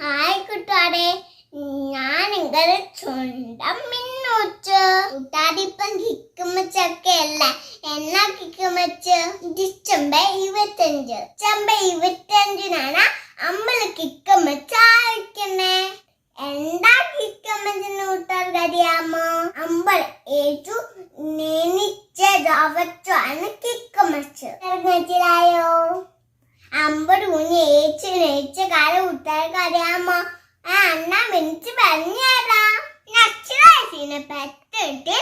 Hi കുട്ടാടെ ഞാൻ നിങ്ങളുടെ സ്വന്തം മിന്നൂച്ച്. കൂട്ടുകാരിപ്പം കിക്കുമച്ചൊക്കെ അല്ല? എന്നാ കിക്കുമച്ച് ഡിസംബർ ഇരുപത്തഞ്ച്. ചമ്പ ഇരുപത്തഞ്ചിനാണ് അമ്മൾ കിക്കുമച്ച് ആയിരിക്കുന്നേ എന്താ കിക്കുമച്ചെന്ന് കൂട്ടുകാർക്ക് അറിയാമോ അമ്പൾ ഏറ്റു നിനിച്ച ദവച്ചാണ് കിക്കുമച്ച് മനസ്സിലായോ ഏച്ച് കാല കൂട്ടുകാർക്ക് അറിയാമോ ആ അണ്ണാ മിനിച്ച് പറഞ്ഞാടാ അച്ഛനെ പറ്റിട്ട്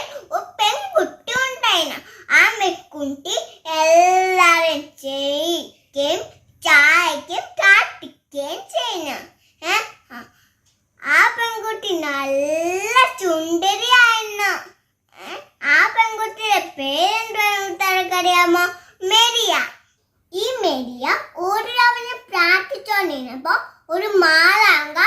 പെൺകുട്ടി ഉണ്ടായിരുന്നു ആ മെക്കുട്ടി എല്ലാവരും ചെയ്യിക്കുകയും ചായക്കും കാട്ടിക്കുകയും ചെയ്യുന്നു? ആ. പെൺകുട്ടി നല്ല ചുണ്ടരിയായിരുന്നു? ആ പെൺകുട്ടിയുടെ പേരെന്താണെന്ന് അറിയാമോ മെരിയ ഈ മെരിയ ഒരു രാവിലെ പ്രാർത്ഥിച്ചോണ്ടിരുന്നപ്പോ ഒരു മാലാങ്ക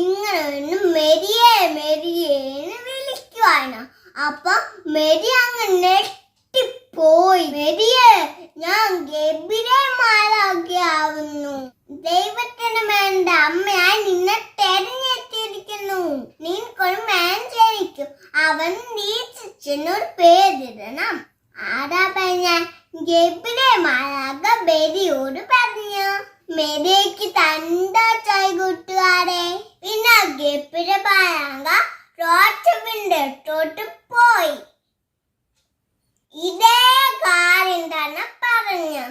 ഇങ്ങനെ നിന്ന് മെരിയെ മെരിയേന്ന് വിളിക്കുവാണ്. അപ്പൊ മെരി അങ്ങ് നെട്ടിപ്പോയി മെരിയെ ഞാൻ ഗബിരെ മാലാകയാവുന്നു ദൈവത്തിന് വേണ്ട അമ്മയായി നിന്നെ തെരഞ്ഞെത്തിയിരിക്കുന്നു നിനക്കൊരു മാൻ ജനിക്കും അവൻ നീ നീച്ചനൊരു പേരിടണം. ആരാ പറഞ്ഞ? ഗബിലെ മാലാക ബേരിയോട് പറഞ്ഞു. മെരിക്ക് ചായ കൂട്ടുകാരെ പിന്നെ ഗപ്പിലെ മാലാക റോച്ചവിന്റെ ഇട്ടോട്ട് പോയി. ഇതേ കാര്യം തന്നെ പറഞ്ഞു.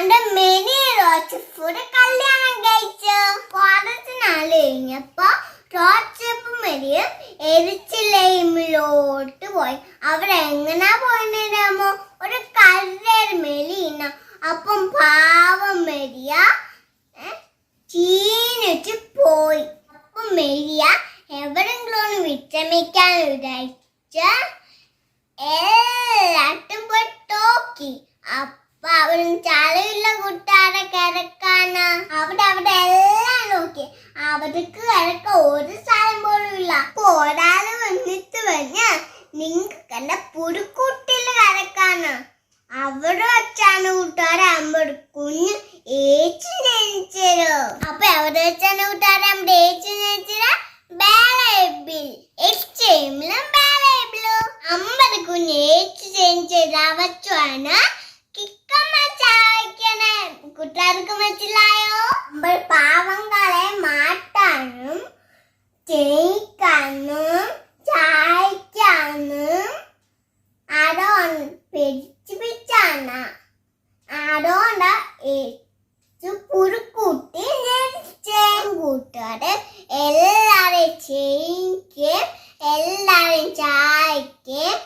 എന്റെ മെനി റോച്ചഫൂടെ കല്യാണം കഴിച്ചു കുറച്ച് നാൾ കഴിഞ്ഞപ്പോ റോച്ചപ്പ് മെരിയും എരിച്ചിലയിലോട്ട് പോയി. അവിടെ എങ്ങനാ അപ്പം പാവം മെരിയ ചീനിച്ച് പോയി. അപ്പം മെരിയ എവിടെങ്കിലും വിശ്രമിക്കാൻ വിചാരിച്ച് എല്ലാട്ടും പോയി തോക്കി അപ്പൊ അവൻ ചളയുള്ള കുട്ടാരെ കിടക്കാനാ. അവിടെ അവിടെ എല്ലാം നോക്കി. അവർക്ക് കിടക്ക ഒരു സ്ഥലം പോലും ഇല്ല. ഒരാൾ വന്നിട്ട് പറഞ്ഞ നിങ്ങക്ക് കേക്കാണ് ചായക്കാണ് ആരോ പിടിച്ചു പിടിച്ചാണ്. ആരോണ്ട പുഴുക്കൂട്ടി കൂട്ടുകാരെ എല്ലാവരെയും ചെയ്യിക്കും എല്ലാവരെയും ചായക്കും.